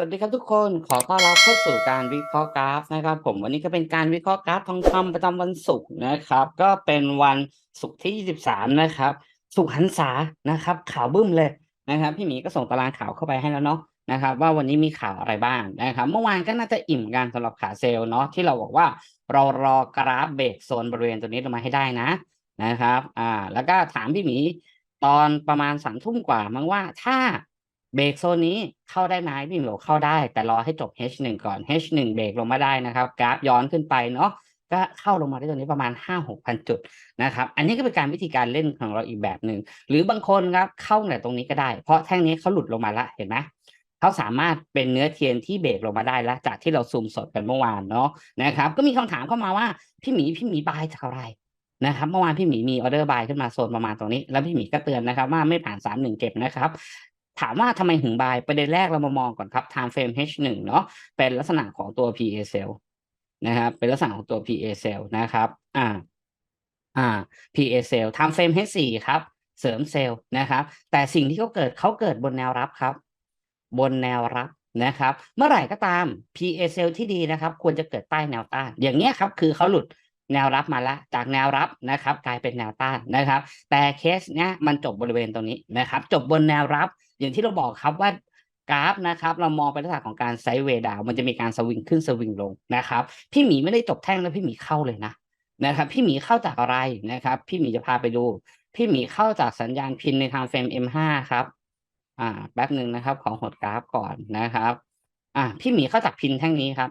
วัสดีครับทุกคนขอต้อนรับเข้าสู่การวิเคราะห์กราฟนะครับ ผมวันนี้ก็เป็นการวิเคราะห์กราฟทองคำประจำวันศุกร์นะครับ ก็เป็นวันศุกร์ที่ 23 นะครับสุขหันษานะครับข่าวบึ้มเลยนะครับ พี่หมีก็ส่งตารางข่าวเข้าไปให้แล้วเนาะนะครับ ว่าวันนี้มีข่าวอะไรบ้างนะครับ เมื่อวานก็น่าจะอิ่มกันสำหรับขาเซลล์เนาะที่เราบอกว่าเรารอกราฟเบรกโซนบริเวณตัวนี้ลงมาให้ได้นะนะครับอ่าแล้วก็ถามพี่หมีตอนประมาณสามทุ่มกว่ามั้งว่าถ้า เบรกโซนนี้เข้าได้ไหมพี่หมีบเข้าได้ แต่รอให้จบ H1 ก่อน H1 เบรกลงมาได้นะครับ กราฟย้อนขึ้นไปเนาะก็เข้าลงมาได้ตรงนี้ประมาณห้าหกพันจุดนะครับ อันนี้ก็เป็นการวิธีการเล่นของเราอีกแบบหนึ่ง หรือบางคนครับเข้าแต่ตรงนี้ก็ได้ เพราะแท่งนี้เขาหลุดลงมาละเห็นไหมเขาสามารถเป็นเนื้อเทียนที่เบรกลงมาได้แล้ว จากที่เราซูมสดกันเมื่อวานเนาะนะครับ ก็มีคำถามเข้ามาว่าพี่หมีพี่หมีบายจากอะไรนะครับเมื่อวานพี่หมีมีออเดอร์บายขึ้นมาโซนประมาณตรงนี้ แล้วพี่หมีก็เตือนนะครับว่าไม่ผ่านสามหนึ่งเก็บนะครับ ถามว่าทำไมถึงบายประเด็นแรกเรามามองก่อนครับ time frame H1 เนาะเป็นลักษณะของตัว PA cell นะครับเป็นลักษณะของตัว PA cell นะครับอ่าอ่า PA cell time frame H4 ครับ เสริมเซลล์นะครับ แต่สิ่งที่เขาเกิดเขาเกิดบนแนวรับครับ บนแนวรับนะครับ เมื่อไหร่ก็ตาม PA cell ที่ดีนะครับ ควรจะเกิดใต้แนวต้าน อย่างเงี้ยครับคือเขาหลุดแนวรับมาละจากแนวรับนะครับ กลายเป็นแนวต้านนะครับ แต่เคสเนี้ยมันจบบริเวณตรงนี้นะครับ จบบนแนวรับ อย่างที่เราบอกครับว่ากราฟนะครับ เรามองเป็นลักษณะของการไซด์เวดาวมันจะมีการสวิงขึ้นสวิงลงนะครับ พี่หมีไม่ได้จบแท่งแล้วพี่หมีเข้าเลยนะนะครับ พี่หมีเข้าจากอะไรนะครับ พี่หมีจะพาไปดู พี่หมีเข้าจากสัญญาณพินในทางเฟรม M5 ครับ อ่าแป๊บหนึ่งนะครับ ของหดกราฟก่อนนะครับ อ่า พี่หมีเข้าจากพินแท่งนี้ครับ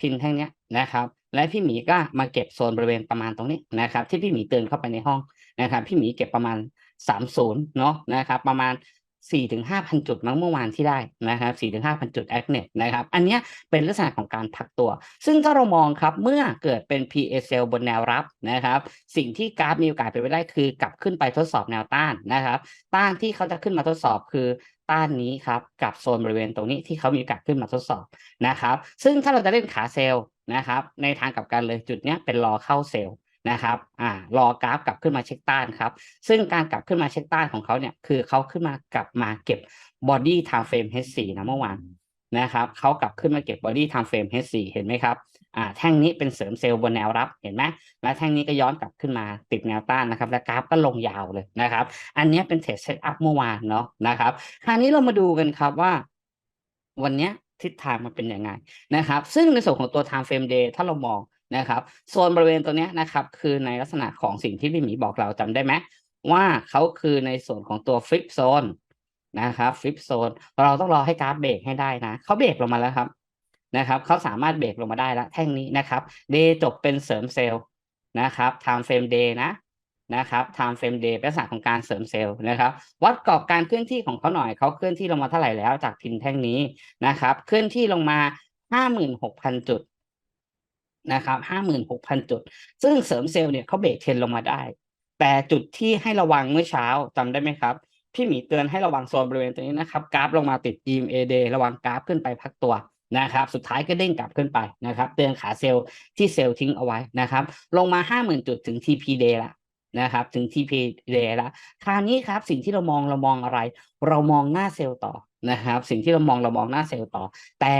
พินแท่งเนี้ยนะครับ และพี่หมีก็มาเก็บโซนบริเวณประมาณตรงนี้นะครับ ที่พี่หมีเตือนเข้าไปในห้องนะครับ พี่หมีเก็บประมาณสามศูนย์เนาะนะครับ ประมาณ สี่ถึงห้าพันจุดมั้งเมื่อวานที่ได้นะครับสี่ถึงห้าพันจุดแอคเน็ตนะครับ อันนี้เป็นลักษณะของการพักตัว ซึ่งถ้าเรามองครับเมื่อเกิดเป็น PASL บนแนวรับนะครับ สิ่งที่กราฟมีโอกาสเป็นไปได้คือกลับขึ้นไปทดสอบแนวต้านนะครับ ต้านที่เขาจะขึ้นมาทดสอบคือต้านนี้ครับกับโซนบริเวณตรงนี้ที่เขามีโอกาสขึ้นมาทดสอบนะครับ ซึ่งถ้าเราจะเล่นขาเซลล์นะครับ ในทางกลับกันเลยจุดนี้เป็นรอเข้าเซลล์ นะครับอ่ารอกราฟกลับขึ้นมาเช็คต้านครับ ซึ่งการกลับขึ้นมาเช็คต้านของเขาเนี่ยคือเขาขึ้นมากลับมาเก็บบอดี้ไทม์เฟรม H4 นะเมื่อวานนะครับเขากลับขึ้นมาเก็บบอดี้ไทม์เฟรม H4 เห็นไหมครับอ่าแท่งนี้เป็นเสริมเซลล์บนแนวรับเห็นไหมและแท่งนี้ก็ย้อนกลับขึ้นมาติดแนวต้านนะครับ และกราฟก็ลงยาวเลยนะครับ อันนี้เป็นเทรดเซตอัพเมื่อวานเนาะนะครับคราวนี้เรามาดูกันครับว่า วันนี้ทิศทางมันเป็นยังไงนะครับ ซึ่งในส่วนของตัว time frame day ถ้าเรามอง นะครับโซนบริเวณตัวนี้นะครับคือในลักษณะของสิ่งที่พี่หมีบอกเราจำได้ไหมว่าเขาคือในส่วนของตัวฟลิปโซนนะครับฟลิปโซนเราต้องรอให้กราฟเบรกให้ได้นะเขาเบรกลงมาแล้วครับนะครับเขาสามารถเบรกลงมาได้แล้วแท่งนี้นะครับ day จบเป็นเสริมเซลล์นะครับ time frame day นะนะครับ time frame day เป็นลักษณะของการเสริมเซลล์นะครับ วัดกรอบการเคลื่อนที่ของเขาหน่อยเขาเคลื่อนที่ลงมาเท่าไหร่แล้วจากพินแท่งนี้นะครับ เคลื่อนที่ลงมาห้าหมื่นหกพันจุด นะครับห้าหมื่นหกพันจุด ซึ่งเสริมเซลล์เนี่ยเขาเบรกเทรนลงมาได้ แต่จุดที่ให้ระวังเมื่อเช้าจำได้ไหมครับ พี่หมีเตือนให้ระวังโซนบริเวณตรงนี้นะครับ กราฟลงมาติด EMA day ระวังกราฟขึ้นไปพักตัวนะครับ สุดท้ายก็เด้งกลับขึ้นไปนะครับ เตือนขาเซลล์ที่เซลล์ทิ้งเอาไว้นะครับ ลงมาห้าหมื่นจุดถึง TP day ละนะครับ ถึง TP day ล้วคราวนี้ครับสิ่งที่เรามองเรามองอะไร เรามองหน้าเซลล์ต่อนะครับ สิ่งที่เรามองเรามองหน้าเซลล์ต่อ แต่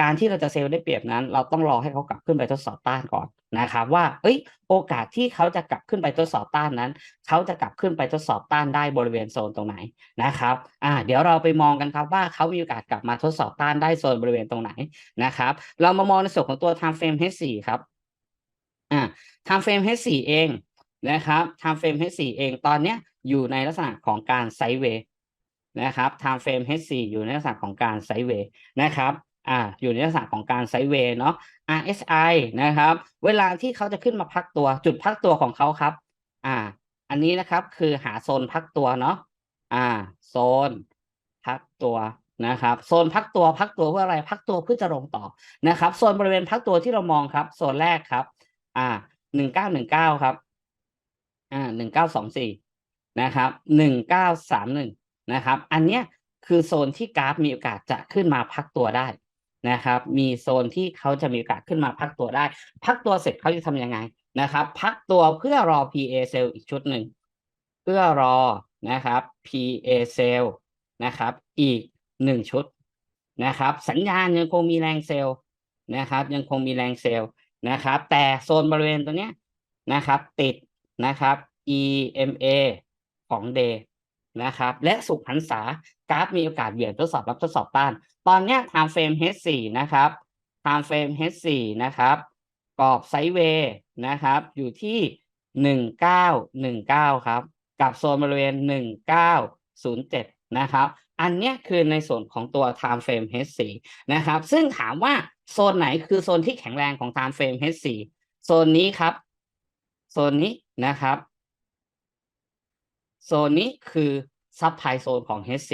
การที่เราจะเซลล์ได้เปรียบนั้น เราต้องรอให้เขากลับขึ้นไปทดสอบต้านก่อนนะครับว่าเอ้ยโอกาสที่เขาจะกลับขึ้นไปทดสอบต้านนั้น เขาจะกลับขึ้นไปทดสอบต้านได้บริเวณโซนตรงไหนนะครับอ่าเดี๋ยวเราไปมองกันครับว่าเขามีโอกาสกลับมาทดสอบต้านได้โซนบริเวณตรงไหนนะครับ เรามามองในส่วนของตัว time frame H4 ครับอ่า time frame H4 เองนะครับ time frame H4 เองตอนเนี้ยอยู่ในลักษณะของการไซด์เวย์นะครับ time frame H4 อยู่ในลักษณะของการไซด์เวย์นะครับ อ่าอยู่ในลักษณะของการไซเวย์เนาะ RSI นะครับ เวลาที่เขาจะขึ้นมาพักตัวจุดพักตัวของเขาครับ อ่า อันนี้นะครับคือหาโซนพักตัวเนาะอ่า โซนพักตัวนะครับโซนพักตัวพักตัวเพื่ออะไรพักตัวเพื่อจะลงต่อนะครับโซนบริเวณพักตัวที่เรามองครับ โซนแรกครับ อ่าหนึ่งเก้าหนึ่งเก้าครับ อ่าหนึ่งเก้าสองสี่นะครับหนึ่งเก้าสามหนึ่งนะครับ อันเนี้ยคือโซนที่กราฟมีโอกาสจะขึ้นมาพักตัวได้ นะครับ มีโซนที่เขาจะมีโอกาสขึ้นมาพักตัวได้ พักตัวเสร็จเขาจะทำยังไงนะครับ พักตัวเพื่อรอ PA cell อีกชุดหนึ่งเพื่อรอนะครับ PA cell นะครับ อีกหนึ่งชุดนะครับ สัญญาณยังคงมีแรงเซลล์นะครับ ยังคงมีแรงเซลล์นะครับ แต่โซนบริเวณตัวเนี้ยนะครับ ติดนะครับ EMA ของ Day นะครับ และสุขหันษากราฟมีโอกาสเบี่ยงทดสอบรับทดสอบต้าน ตอนเนี้ย time frame H4 นะครับ time frame H4 นะครับกรอบไซด์เวย์นะครับ อยู่ที่หนึ่งเก้าหนึ่งเก้าครับ กับโซนบริเวณหนึ่งเก้าศูนย์เจ็ดนะครับ อันเนี้ยคือในส่วนของตัว time frame H4 นะครับ ซึ่งถามว่าโซนไหนคือโซนที่แข็งแรงของ time frame H4 โซนนี้ครับ โซนนี้นะครับ โซนนี้คือซับไพโซนของ H4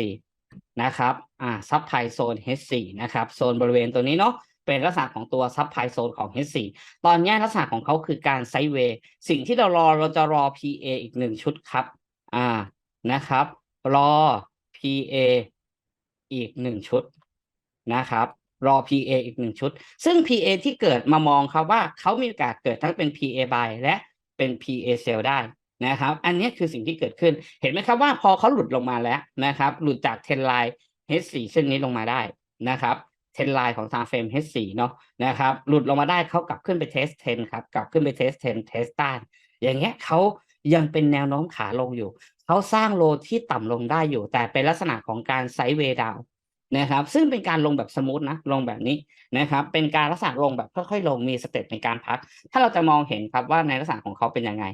นะครับอ่าซับไพโซน H4 นะครับโซนบริเวณตัวนี้เนาะเป็นลักษณะของตัวซับไพโซนของ H4 ตอนนี้ลักษณะของเขาคือการไซด์เวย์สิ่งที่เรารอเราจะรอ PA อีกหนึ่งชุดครับอ่านะครับ รอ PA อีกหนึ่งชุดนะครับรอ PA อีกหนึ่งชุด ซึ่ง PA ที่เกิดมามองครับว่าเขามีโอกาสเกิดทั้งเป็น PA buy และเป็น PA sell ได้ นะครับ อันนี้คือสิ่งที่เกิดขึ้น เห็นไหมครับว่าพอเขาหลุดลงมาแล้วนะครับ หลุดจากเทนไลน์ H4 เส้นนี้ลงมาได้นะครับเทนไลน์ของ time frame H4 เนาะนะครับ หลุดลงมาได้เขากลับขึ้นไปเทสเทนครับ กลับขึ้นไปเทสเทนเทสต้าน อย่างเงี้ยเขายังเป็นแนวโน้มขาลงอยู่ เขาสร้างโลที่ต่ำลงได้อยู่ แต่เป็นลักษณะของการไซด์เวย์ดาวนะครับ ซึ่งเป็นการลงแบบสมูทนะ ลงแบบนี้นะครับ เป็นการลักษณะลงแบบค่อยๆลง มีสเต็ปในการพัก ถ้าเราจะมองเห็นครับว่าในลักษณะของเขาเป็นยังไง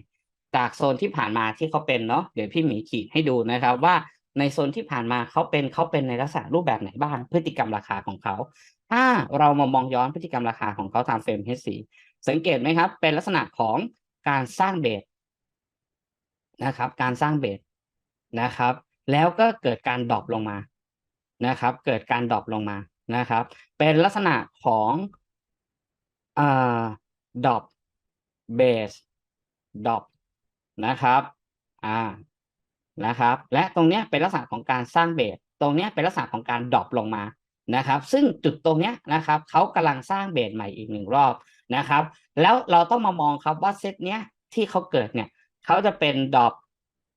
จากโซนที่ผ่านมาที่เขาเป็นเนาะเดี๋ยวพี่หมีขีดให้ดูนะครับว่าในโซนที่ผ่านมาเขาเป็นเขาเป็นในลักษณะรูปแบบไหนบ้างพฤติกรรมราคาของเขา ถ้าเรามามองย้อนพฤติกรรมราคาของเขาตามเฟรม H4 สังเกตไหมครับ เป็นลักษณะของการสร้างเบสนะครับ การสร้างเบสนะครับ แล้วก็เกิดการดรอปลงมานะครับ เกิดการดรอปลงมานะครับ เป็นลักษณะของอ่าดรอปเบสดรอป นะครับ อ่า นะครับ และตรงเนี้ยเป็นลักษณะของการสร้างเบส ตรงเนี้ยเป็นลักษณะของการดรอปลงมา นะครับ ซึ่งจุดตรงเนี้ยนะครับเขากำลังสร้างเบสใหม่อีกหนึ่งรอบนะครับ แล้วเราต้องมามองครับว่าเซตเนี้ยที่เขาเกิดเนี่ยเขาจะเป็นดรอป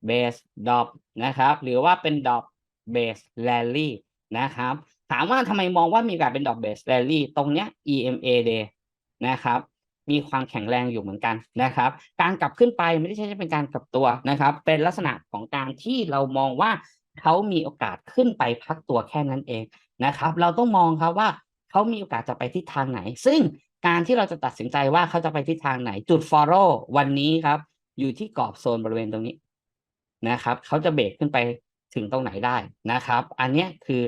เบสดรอปนะครับ หรือว่าเป็นดรอปเบสแรลลี่นะครับ ถามว่าทำไมมองว่ามีการเป็นดรอปเบสแรลลี่ตรงเนี้ย EMA day นะครับ มีความแข็งแรงอยู่เหมือนกันนะครับ การกลับขึ้นไปไม่ได้ใช่เป็นการกลับตัวนะครับ เป็นลักษณะของการที่เรามองว่าเขามีโอกาสขึ้นไปพักตัวแค่นั้นเองนะครับ เราต้องมองครับว่าเขามีโอกาสจะไปทิศทางไหน ซึ่งการที่เราจะตัดสินใจว่าเขาจะไปทิศทางไหนจุด follow วันนี้ครับ อยู่ที่กรอบโซนบริเวณตรงนี้นะครับเขาจะเบรกขึ้นไปถึงตรงไหนได้นะครับ อันนี้คือ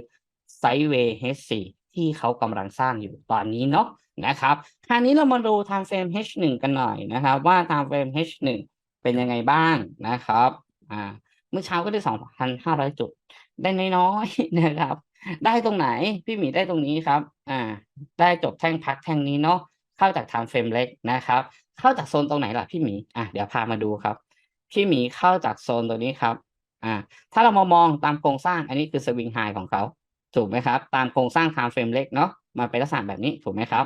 ไซด์เวย์ H4 ที่เขากำลังสร้างอยู่ตอนนี้เนาะนะครับคราวนี้เรามาดู time frame H1 กันหน่อยนะครับ ว่า time frame H1 เป็นยังไงบ้างนะครับอ่าเมื่อเช้าก็ได้ 2,500 จุด ได้น้อยๆนะครับ ได้ตรงไหนพี่หมีได้ตรงนี้ครับอ่าได้จบแท่งพักแท่งนี้เนาะเข้าจาก time frame เล็กนะครับ เข้าจากโซนตรงไหนล่ะพี่หมีอะเดี๋ยวพามาดูครับ พี่หมีเข้าจากโซนตัวนี้ครับอ่าถ้าเรามามองตามโครงสร้างอันนี้คือสวิงไฮของเขา ถูกไหมครับ ตามโครงสร้าง time frame เล็กเนาะมาเป็นลักษณะแบบนี้ถูกไหมครับ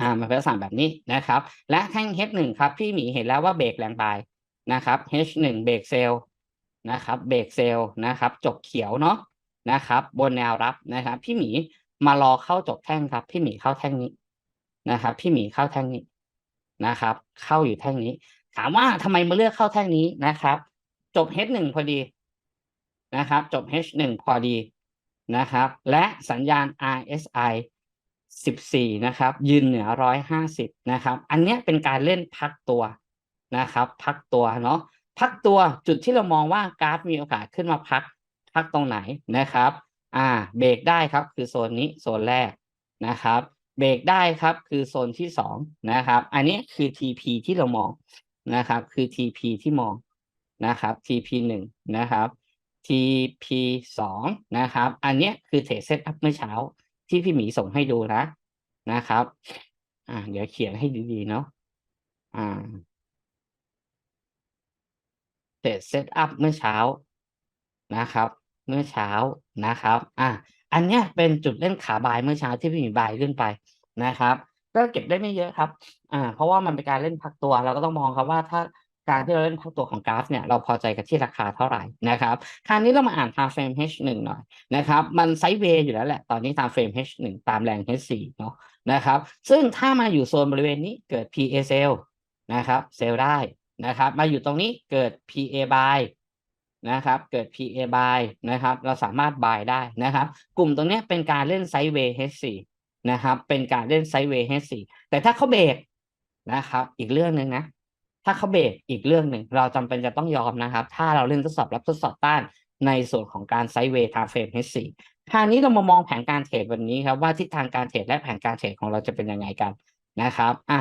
อ่ามันเป็นลักษณะแบบนี้นะครับ และแท่ง H1 ครับพี่หมีเห็นแล้วว่าเบรกแรงไปนะครับ H1 เบรกเซลนะครับเบรกเซลนะครับจบเขียวเนาะนะครับ บนแนวรับนะครับ พี่หมีมารอเข้าจบแท่งครับ พี่หมีเข้าแท่งนี้นะครับ พี่หมีเข้าแท่งนี้นะครับ เข้าอยู่แท่งนี้ ถามว่าทำไมมาเลือกเข้าแท่งนี้นะครับ จบ H1 พอดีนะครับ จบ H1 พอดี นะครับ และสัญญาณ RSI 14 นะครับ ยืนเหนือ 150 นะครับ อันนี้เป็นการเล่นพักตัวนะครับ พักตัวเนาะพักตัวจุดที่เรามองว่ากราฟมีโอกาสขึ้นมาพัก พักตรงไหนนะครับ อ่า เบรกได้ครับ คือโซนนี้โซนแรกนะครับ เบรกได้ครับ คือโซนที่สองนะครับ อันนี้คือ TP ที่เรามองนะครับ คือ TP ที่มองนะครับ TP หนึ่งนะครับ TP สองนะครับ อันนี้คือเทรดเซตอัพเมื่อเช้าที่พี่หมีส่งให้ดูนะนะครับ อ่า เดี๋ยวเขียนให้ดีๆเนาะอ่าเทรดเซตอัพเมื่อเช้านะครับ เมื่อเช้านะครับ อ่าอันเนี้ยเป็นจุดเล่นขาบายเมื่อเช้าที่พี่หมีบายขึ้นไปนะครับก็เก็บได้ไม่เยอะครับ อ่า เพราะว่ามันเป็นการเล่นพักตัว เราก็ต้องมองครับว่าถ้า การที่เราเล่นตัวของกราฟเนี่ยเราพอใจกับที่ราคาเท่าไหร่นะครับคราวนี้เรามาอ่าน time frame H1 หน่อยนะครับมันไซด์เวย์อยู่แล้วแหละตอนนี้ time frame H1 ตามแรง H4 เนาะนะครับซึ่งถ้ามาอยู่โซนบริเวณนี้เกิด PA sell นะครับเซลได้นะครับมาอยู่ตรงนี้เกิด PA buy นะครับเกิด PA buy นะครับเราสามารถ buy ได้นะครับกลุ่มตรงนี้เป็นการเล่นไซด์เวย์ H4 นะครับเป็นการเล่นไซด์เวย์ H4 แต่ถ้าเขาเบรกนะครับอีกเรื่องหนึ่งนะ ถ้าเขาเบรกอีกเรื่องหนึ่งเราจำเป็นจะต้องยอมนะครับ ถ้าเราเล่นทดสอบรับทดสอบต้านในส่วนของการไซด์เวย์ทางเฟรม H4 คราวนี้เรามามองแผนการเทรดวันนี้ครับว่าทิศทางการเทรดและแผนการเทรดของเราจะเป็นยังไงกันนะครับอะ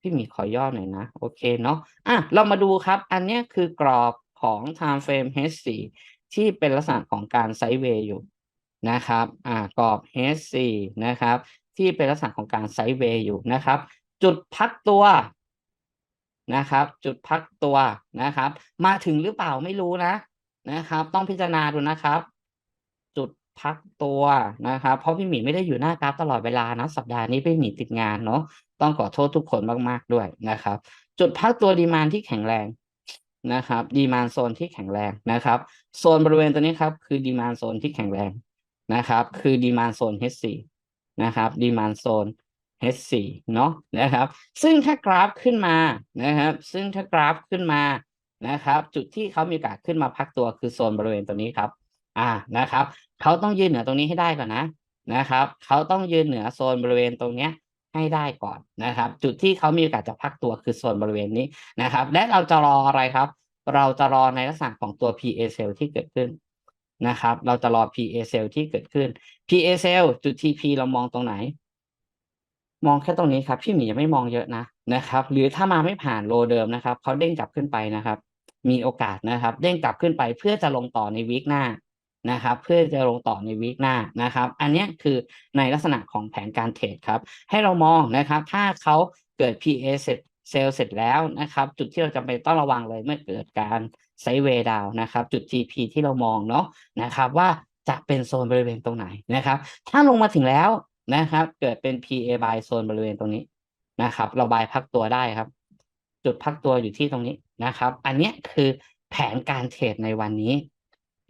พี่มีขอย่อหน่อยนะ โอเคเนาะอะเรามาดูครับ อันนี้คือกรอบของ time frame H4 ที่เป็นลักษณะของการไซด์เวย์อยู่นะครับอ่ากรอบ H4 นะครับ ที่เป็นลักษณะของการไซด์เวย์อยู่นะครับ จุดพักตัว นะครับ จุดพักตัวนะครับ มาถึงหรือเปล่าไม่รู้นะนะครับ ต้องพิจารณาดูนะครับ จุดพักตัวนะครับ เพราะพี่หมีไม่ได้อยู่หน้ากราฟตลอดเวลานะสัปดาห์นี้พี่หมีติดงานเนาะต้องขอโทษทุกคนมาก ๆ ด้วยนะครับ จุดพักตัวดีมานที่แข็งแรงนะครับ ดีมานโซนที่แข็งแรงนะครับ โซนบริเวณตัวนี้ครับ คือดีมานโซนที่แข็งแรงนะครับ คือดีมานโซน H4 นะครับดีมานโซน H4 เนาะนะครับ ซึ่งถ้ากราฟขึ้นมานะครับ ซึ่งถ้ากราฟขึ้นมานะครับ จุดที่เขามีโอกาสขึ้นมาพักตัวคือโซนบริเวณตัวนี้ครับ อ่านะครับเขาต้องยืนเหนือตรงนี้ให้ได้ก่อนนะนะครับเขาต้องยืนเหนือโซนบริเวณตรงเนี้ยให้ได้ก่อนนะครับ จุดที่เขามีโอกาสจะพักตัวคือโซนบริเวณนี้นะครับ และเราจะรออะไรครับ เราจะรอในลักษณะของตัว PA cell ที่เกิดขึ้นนะครับ เราจะรอ PA cell ที่เกิดขึ้น PA cell จุด TP เรามองตรงไหน มองแค่ตรงนี้ครับ พี่หมียังไม่มองเยอะนะนะครับ หรือถ้ามาไม่ผ่านโลเดิมนะครับเขาเด้งกลับขึ้นไปนะครับ มีโอกาสนะครับ เด้งกลับขึ้นไปเพื่อจะลงต่อในวีคหน้านะครับ เพื่อจะลงต่อในวีคหน้านะครับ อันนี้คือในลักษณะของแผนการเทรดครับ ให้เรามองนะครับ ถ้าเขาเกิด PA เสร็จเซลล์เสร็จแล้วนะครับ จุดที่เราจำเป็นต้องระวังเลยเมื่อเกิดการไซเวย์ดาวนะครับ จุด TP ที่เรามองเนาะนะครับ ว่าจะเป็นโซนบริเวณตรงไหนนะครับ ถ้าลงมาถึงแล้ว นะครับ เกิดเป็น PA buy โซนบริเวณตรงนี้นะครับ เราบายพักตัวได้ครับ จุดพักตัวอยู่ที่ตรงนี้นะครับ อันนี้คือแผนการเทรดในวันนี้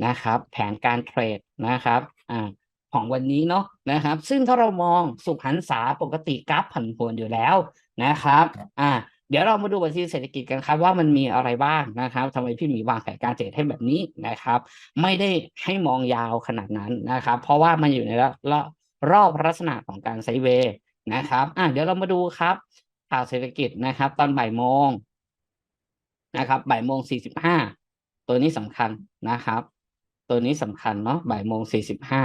นะครับ แผนการเทรดนะครับอ่าของวันนี้เนาะนะครับ ซึ่งถ้าเรามองสุขหันษาปกติกราฟผันผวนอยู่แล้วนะครับอ่าเดี๋ยวเรามาดูบัญชีเศรษฐกิจกันครับว่ามันมีอะไรบ้างนะครับทำไมพี่หมีวางแผนการเทรดให้แบบนี้นะครับ ไม่ได้ให้มองยาวขนาดนั้นนะครับ เพราะว่ามันอยู่ในรอบ รอบลักษณะของการไซเวย์นะครับอะเดี๋ยวเรามาดูครับข่าวเศรษฐกิจนะครับ ตอนบ่ายโมงนะครับบ่ายโมงสี่สิบห้าตัวนี้สำคัญนะครับ ตัวนี้สำคัญเนาะบ่ายโมงสี่สิบห้า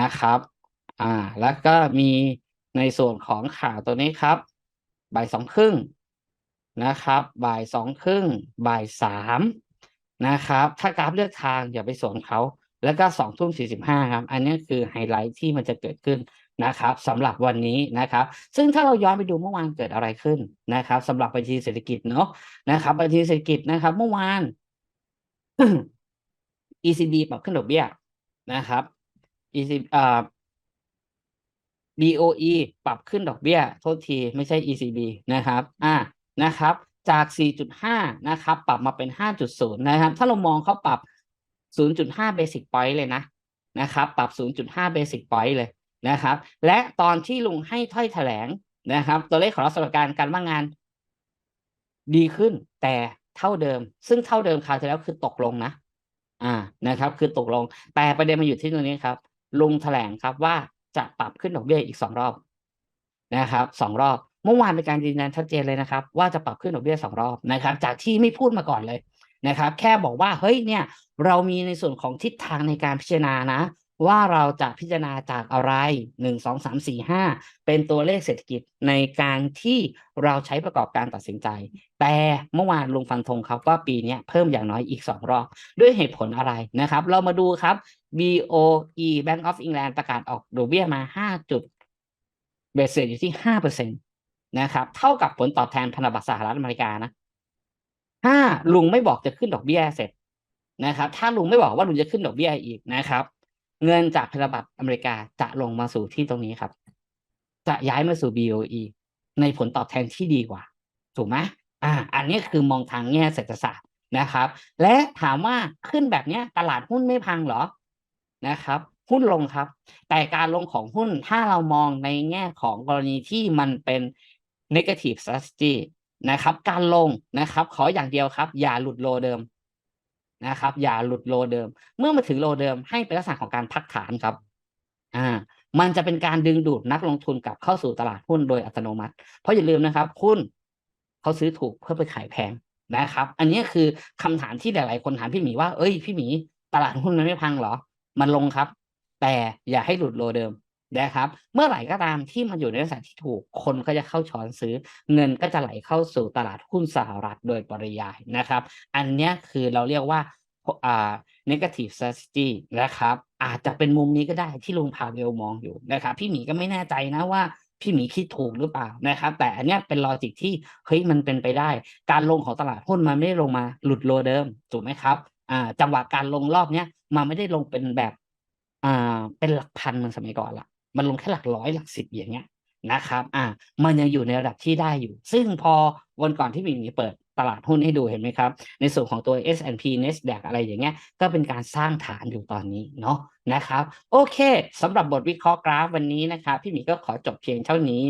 นะครับ อ่า แล้วก็มีในส่วนของข่าวตัวนี้ครับ บ่ายสองครึ่งนะครับ บ่ายสองครึ่งบ่ายสามนะครับ ถ้ากราฟเลือกทางอย่าไปสวนเขา แล้วก็สองทุ่มสี่สิบห้าครับ อันนี้คือไฮไลท์ที่มันจะเกิดขึ้นนะครับสำหรับวันนี้นะครับ ซึ่งถ้าเราย้อนไปดูเมื่อวานเกิดอะไรขึ้นนะครับสำหรับบัญชีเศรษฐกิจเนาะนะครับบัญชีเศรษฐกิจนะครับเมื่อวาน ECB ปรับขึ้นดอกเบี้ยนะครับ ECB อ่า BOE ปรับขึ้นดอกเบี้ย โทษทีไม่ใช่ ECB นะครับ อ่านะครับ จาก 4.5 นะครับ ปรับมาเป็น 5.0 นะครับ ถ้าเรามองเขาปรับ 0.5 basic point เลยนะนะครับ ปรับ 0.5 basic point เลยนะครับ และตอนที่ลุงให้ถ้อยแถลงนะครับ ตัวเลขของรัฐสวัสดิการการว่างงาน ดีขึ้นแต่เท่าเดิม ซึ่งเท่าเดิมคราวที่แล้วคือตกลงนะ อ่านะครับ คือตกลง แต่ประเด็นมาอยู่ที่ตรงนี้ครับ ลุงแถลงครับว่าจะปรับขึ้นดอกเบี้ยอีกสองรอบนะครับสองรอบเมื่อวานเป็นการยืนยันชัดเจนเลยนะครับ ว่าจะปรับขึ้นดอกเบี้ยสองรอบนะครับ จากที่ไม่พูดมาก่อนเลย นะครับ แค่บอกว่าเฮ้ยเนี่ยเรามีในส่วนของทิศทางในการพิจารณานะ ว่าเราจะพิจารณาจากอะไรหนึ่งสองสามสี่ห้าเป็นตัวเลขเศรษฐกิจในการที่เราใช้ประกอบการตัดสินใจ แต่เมื่อวานลุงฟันธงครับว่าปีนี้เพิ่มอย่างน้อยอีกสองรอบ ด้วยเหตุผลอะไรนะครับ เรามาดูครับ BOE Bank of England ประกาศออกดอกเบี้ยมาห้าจุดเบสเซอยู่ที่ห้าเปอร์เซ็นตนะครับ เท่ากับผลตอบแทนพันธบัตรสหรัฐอเมริกานะ ถ้าลุงไม่บอกจะขึ้นดอกเบี้ยเสร็จนะครับ ถ้าลุงไม่บอกว่าลุงจะขึ้นดอกเบี้ยอีกนะครับ เงินจากพันธบัตรอเมริกาจะลงมาสู่ที่ตรงนี้ครับ จะย้ายมาสู่ BOE ในผลตอบแทนที่ดีกว่า ถูกไหมอ่า อันนี้คือมองทางแง่เศรษฐศาสตร์นะครับ และถามว่าขึ้นแบบเนี้ยตลาดหุ้นไม่พังหรอนะครับหุ้นลงครับ แต่การลงของหุ้นถ้าเรามองในแง่ของกรณีที่มันเป็น negative strategy นะครับ การลงนะครับ ขออย่างเดียวครับ อย่าหลุดโลเดิมนะครับ อย่าหลุดโลเดิม เมื่อมาถึงโลเดิมให้เป็นลักษณะของการพักฐานครับ อ่า มันจะเป็นการดึงดูดนักลงทุนกลับเข้าสู่ตลาดหุ้นโดยอัตโนมัติ เพราะอย่าลืมนะครับหุ้นเขาซื้อถูกเพื่อไปขายแพงนะครับ อันนี้คือคำถามที่หลาย ๆ คนถามพี่หมีว่า เอ้ย พี่หมีตลาดหุ้นมันไม่พังเหรอ มันลงครับ แต่อย่าให้หลุดโลเดิม นะครับ เมื่อไหร่ก็ตามที่มันอยู่ในลักษณะที่ถูกคนก็จะเข้าช้อนซื้อ เงินก็จะไหลเข้าสู่ตลาดหุ้นสหรัฐโดยปริยายนะครับ อันนี้คือเราเรียกว่าอ่า negative strategy นะครับ อาจจะเป็นมุมนี้ก็ได้ที่ลุงพาเวลมองอยู่นะครับ พี่หมีก็ไม่แน่ใจนะว่าพี่หมีคิดถูกหรือเปล่านะครับ แต่อันเนี้ยเป็นลอจิกที่เฮ้ยมันเป็นไปได้ การลงของตลาดหุ้นมันไม่ได้ลงมาหลุดโลเดิมถูกไหมครับอ่าจังหวะการลงรอบเนี้ยมันไม่ได้ลงเป็นแบบอ่าเป็นหลักพันเหมือนสมัยก่อนละ มันลงแค่หลักร้อยหลักสิบอย่างเงี้ยนะครับ อ่า มันยังอยู่ในระดับที่ได้อยู่ ซึ่งพอวันก่อนที่พี่หมีเปิดตลาดหุ้นให้ดูเห็นไหมครับ ในส่วนของตัว S&P NASDAQ อะไรอย่างเงี้ย ก็เป็นการสร้างฐานอยู่ตอนนี้เนาะนะครับ โอเคสำหรับบทวิเคราะห์กราฟวันนี้นะครับ พี่หมีก็ขอจบเพียงเท่านี้